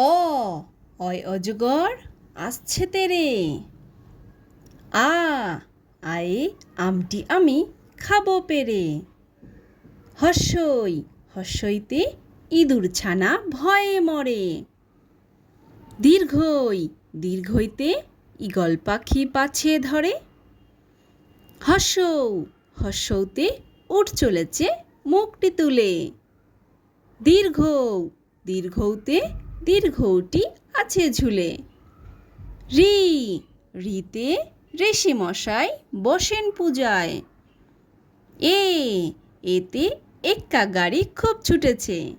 অ, অয় অজগর আসছে তেরে। আ, আয়ে আমটি আমি খাব পেরে। হর্ষই হর্ষইতে ইঁদুর ছানা ভয়ে মরে। দীর্ঘই, দীর্ঘইতে ঈগল পাখি পাছে ধরে। হর্ষৌ হর্ষৌতে উঠ চলেছে মুখটি তুলে। দীর্ঘ দীর্ঘৌতে দীর্ঘটি আছে ঝুলে। রি, রিতে ঋষি মশাই বসেন পূজায়। এ, এতে এক্কা গাড়ি খুব ছুটেছে।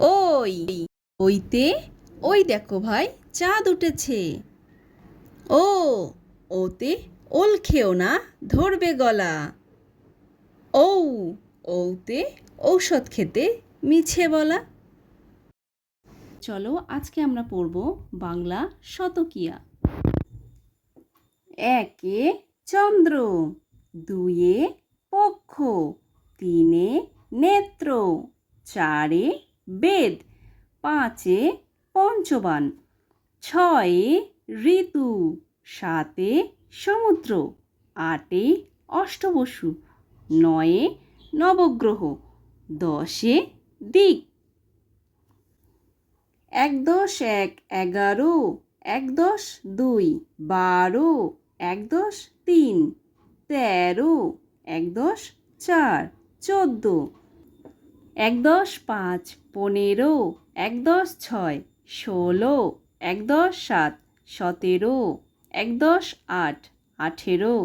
ওই, ওইতে, ওই দেখো ভাই, চাঁদ উঠেছে। ও, ওতে ওল খেও না, ধরবে গলা। ঔ ওতে ঔষধ খেতে মিছে বলা। চলো আজকে আমরা পড়ব বাংলা শতকিয়া। একে চন্দ্র, দুয়ে পক্ষ, তিনে নেত্র, চারে বেদ, পাঁচে পঞ্চবান, ছয়ে ঋতু, সাতে সমুদ্র, আটে অষ্টবসু, নয়ে নবগ্রহ, দশে দিক। এক দশ এক এগারো, এক দশ দুই বারো, এক দশ তিন, তেরো, এক দশ চার, চোদ্দ, এক দশ পাঁচ পনেরো, এক দশ ছয় ষোলো, এক দশ সাত সতেরো, এক দশ আট আঠেরো,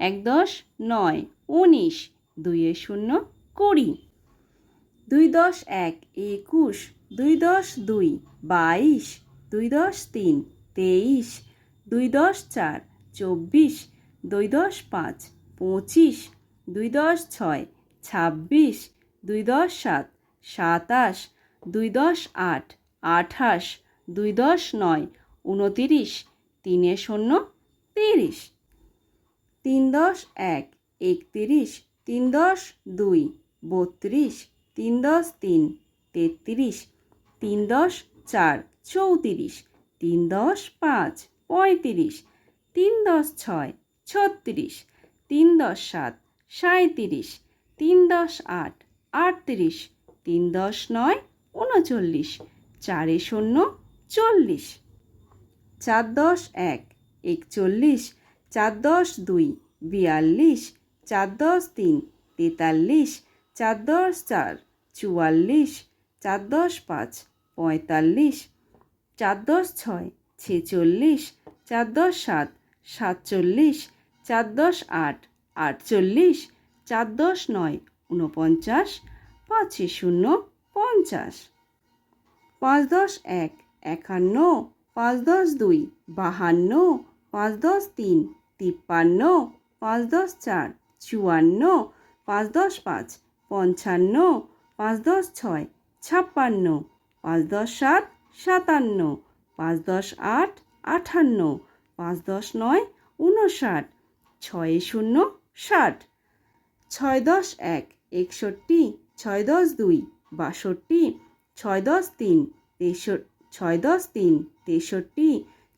এক দশ নয় উনিশ, দুইয়ে শূন্য কুড়ি, দুই দশ এক একুশ দুই দশ দুই, বাইশ, দুই দশ তিন, তেইশ, দুই দশ চার, চব্বিশ, দুই দশ পাঁচ, পঁচিশ, দুই দশ ছয়, ছাব্বিশ, দুই দশ সাত, সাতাশ, দুই দশ আট, আঠাশ, দুই দশ নয়, উনতিরিশ, তিনে শূন্য, তিরিশ। তিন দশ এক, একতিরিশ, তিন দশ দুই, বত্রিশ, তিন দশ তিন, তেত্রিশ তিন দশ চার, চৌত্রিশ। তিন দশ পাঁচ, পঁয়ত্রিশ। তিন দশ ছয়, ছত্রিশ। তিন দশ সাত সাঁত্রিশ তিন দশ আট, আটত্রিশ। তিন দশ নয়, উনচল্লিশ। চারে শূন্য, চল্লিশ। চার দশ এক, একচল্লিশ। চার দশ দুই, বিয়াল্লিশ। চার দশ তিন, তেতাল্লিশ। চার দশ চার, চুয়াল্লিশ। চার দশ পাঁচ, পঁয়তাল্লিশ। চার দশ ছয়, ছেচল্লিশ। চার দশ সাত, সাতচল্লিশ। চার দশ আট, আটচল্লিশ। চার দশ নয়, ঊনপঞ্চাশ। পাঁচে শূন্য, পঞ্চাশ। পাঁচ দশ এক, একান্ন। পাঁচ দশ দুই, বাহান্ন। পাঁচ দশ তিন, তিপ্পান্ন। পাঁচ দশ চার, চুয়ান্ন। পাঁচ দশ পাঁচ, পঞ্চান্ন। পাঁচ দশ ছয় ছাপ্পান্ন, পাঁচ দশ সাত সাতান্ন, পাঁচ দশ আট আটান্ন পাঁচ দশ নয় উনষাট ছয় শূন্য ষাট, ছয় দশ এক একষট্টি, ছয় দশ দুই বাষট্টি, ছয় দশ তিন তেষট্টি, ছয় দশ তিন তেষট্টি,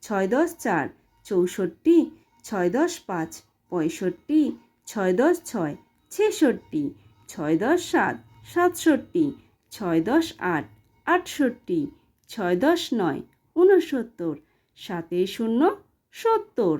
ছয় দশ চার চৌষট্টি, ছয় দশ পাঁচ পঁয়ষট্টি, ছয় দশ ছয় ছেষট্টি, ছয় দশ সাত সাতষট্টি ছয় দশ আট, আটষট্টি, ছয় দশ নয়, ঊনসত্তর, সাতে শূন্য, সত্তর।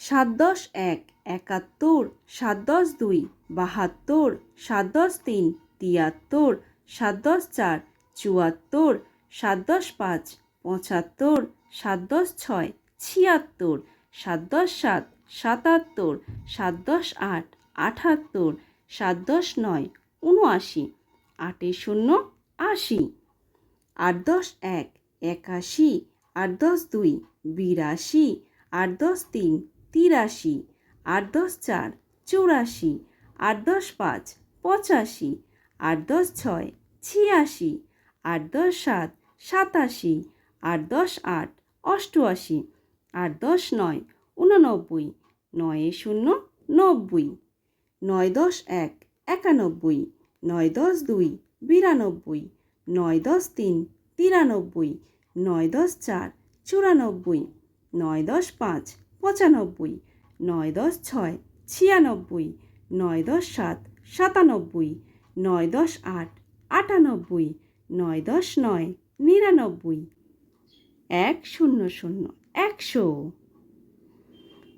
সাত দশ এক, একাত্তর, সাত দশ দুই, বাহাত্তর, সাত দশ তিন, তিয়াত্তর, সাত দশ চার, চুয়াত্তর, সাত দশ পাঁচ, পঁচাত্তর, সাত দশ ছয়, ছিয়াত্তর, সাত দশ সাত, সাতাত্তর, সাত দশ আট, আটাত্তর, সাত দশ নয় উনআশি আটে শূন্য আশি, আট দশ এক একাশি, আট দশ দুই বিরাশি, আট দশ তিন তিরাশি, আট দশ চার চৌরাশি, আট দশ পাঁচ পঁচাশি, আট দশ ছয় ছিয়াশি, আট দশ সাত সাতাশি, আট দশ আট অষ্টআশি, আট দশ নয় উননব্বই নয়ে শূন্য নব্বই, নয় দশ এক একানব্বই, নয় দশ দুই, বিরানব্বই, নয় দশ তিন, তিরানব্বই, নয় দশ চার, চুরানব্বই, নয় দশ পাঁচ, পঁচানব্বই, নয় দশ ছয়, ছিয়ানব্বই, নয় দশ সাত, সাতানব্বই, নয় দশ আট, আটানব্বই, নয় দশ নয়, নিরানব্বই। এক শূন্য শূন্য, একশো।